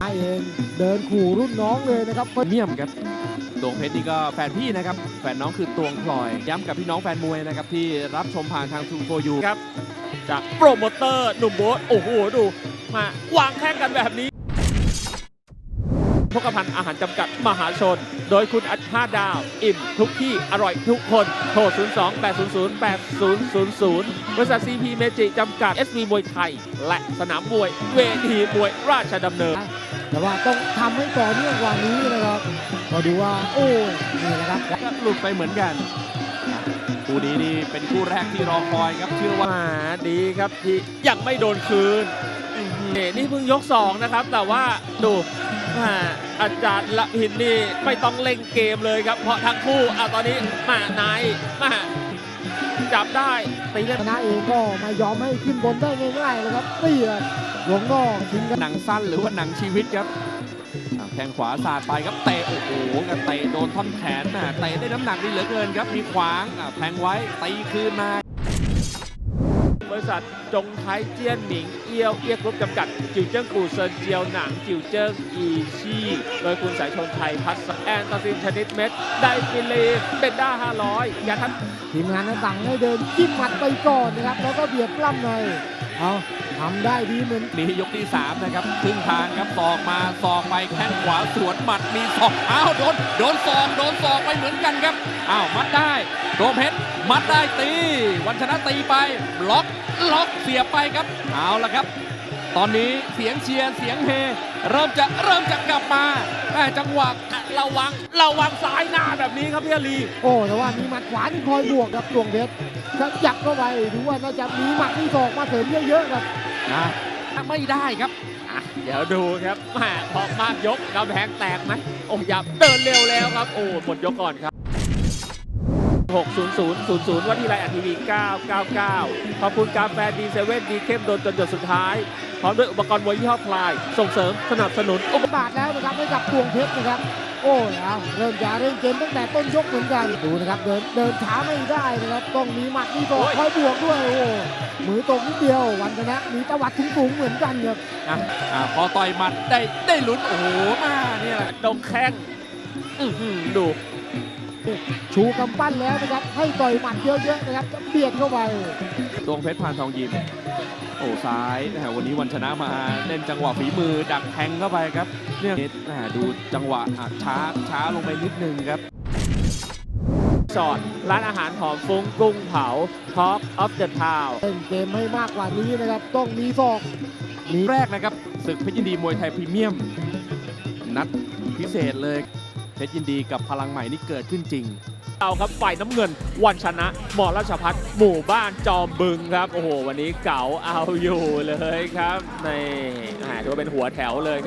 เองเดินขู่รุ่นน้องเลยนะครับเมียมครับตวงเพชรนี่ก็แฟนพี่นะครับ แฟนน้องคือตวงพลอย ย้ำกับพี่น้องแฟนมวยนะครับ ที่รับชมผ่านทางทูโฟยูครับ จากโปรโมเตอร์หนุ่มโบ๊ทโอ้โห ดู มาวางแข่งกันแบบนี้พกพันธ์อาหารจำกัดมหาชน โดยคุณอัจฉาดาว อิ่มทุกที่อร่อยทุกคนโทร 02 800 8000 บริษัทซีพีเมจิจำกัด SV มวยไทย และสนามมวย เวทีมวยราชดำเนิน แต่ว่าต้องทำให้ต่อเนื่องกว่านี้นะครับก็ดูว่า โอ้ยนี่นะครับก็หลุดไปเหมือนกัน คู่นี้นี่เป็นคู่แรกที่รอคอยครับเชื่อว่ามาดีครับที่ยังไม่โดนคืนนี่นี่เพิ่งยก2นะครับ แต่ว่าดูมาอาจารย์ละพินนี่ไม่ต้องเล่งเกมเลยครับ เพราะทั้งคู่อะตอนนี้มานายมา จับได้ตีได้ชนะเองก็ไมายอมให้ขึ้นบนได้ง่ายๆเลยครับเตี้ยหลวงนอกทิ้งกันหนังสั้นหรือว่าหนังชีวิตครับอ่าแข้งขวาสาดไปครับเตะโอ้โหกันเตะโดนท่อนแขนนะเตะได้น้ำหนักดีเหลือเกินครับมีขวางอ่าแทงไว้ตีคืนมา บริษัทจงไทยเจียนหมิงเอียวเอียกรุ๊ปจำกัด จิวเจิ้งกูเซินเจียวหนัง จิวเจิ้งอีชี่โดยคุณสายชนไทยพัฒน์แอนตาซินชนิดเม็ด ไดฟิลีเบนด้า500ยาทันทีมงานนั้นสั่งให้เดินจิ้มหมัดไปก่อนนะครับ แล้วก็เบียดปล้ำใน เอาทำได้ดีเหมือนนี่ยกที่ 3 นะครับครึ่งทางครับศอกมาศอกไปแข้งขวาสวนหมัดมีศอกอ้าวโดนโดนศอกโดนศอกไปเหมือนกันครับอ้าวมัดได้โดมเพชรมัดได้ตี วันชนะตีไปล็อกล็อกเสียไปครับเอาละครับ ตอนนี้เสียงเชียร์เสียงเฮ เริ่มจะเริ่มจะกลับมาแต่จังหวะ ระวังระวังซ้ายหน้าแบบนี้ครับพี่อาลีโอ้แต่ว่ามีหมัดขวาที่คอยบวกกับดวงเพชรถ้ายับเข้าไปดูว่าน่าจะมีหมัดที่ศอกมาเสริมเยอะๆครับนะไม่ได้ครับอะเดี๋ยวดูครับแหมพอมากยกกำแพงแตกไหมโอ้ยับเดินเร็วแล้วครับ โอ้หมดยกก่อนครับ 60000วันที่ไรอันทีวี999 ขอบคุณกาแฟดีเซเว่นดีเข้มโดนจนหยดสุดท้าย พร้อมด้วยอุปกรณ์มวยยี่ห้อพลาย ส่งเสริมสนับสนุนอุปบาทแล้วนะครับให้กับดวงเพชรนะครับ โอ้ยเอาเริ่มจะเร่งเกมตั้งแต่ต้นยกเหมือนกันดูนะครับเดินเดินช้าไม่ได้นะครับต้องมีหมัดมีศอกคอยบวกด้วยโอ้มือตรงนิดเดียววันชนะมีตวัดถึงสูงๆเหมือนกันครับอะอะพอต่อยหมัดได้ได้ลุ้นโอ้โหมาเนี่ยแหละดงแข้งอื้อหือดูชูกำปั้นแล้วนะครับให้ต่อยหมัดเยอะๆนะครับจะเบียดเข้าไปดวงเพชรพานทองยิมโอ้ซ้ายนะฮะวันนี้วันชนะมาเล่นจังหวะฝีมือดักแทงเข้าไปครับ เนี่ยอ่าดูจังหวะอะช้าช้าลงไปนิดนึงครับจอดร้านอาหารหอมฟุ้งกุ้งเผา Talk of the Town เล่นเกมให้มากกว่านี้นะครับ ต้องมีศอกมีแรกนะครับศึกเพชรยินดีมวยไทยพรีเมียม นัดพิเศษเลยเพชรยินดีกับพลังใหม่นี่เกิดขึ้นจริงเอาครับฝ่ายน้ำเงิน วันชนะหมอราชพัฒน์หมู่บ้านจอมบึงครับ โอ้โห วันนี้เก๋าเอาอยู่เลยครับในอ่าถือว่าเป็นหัวแถวเลยครับ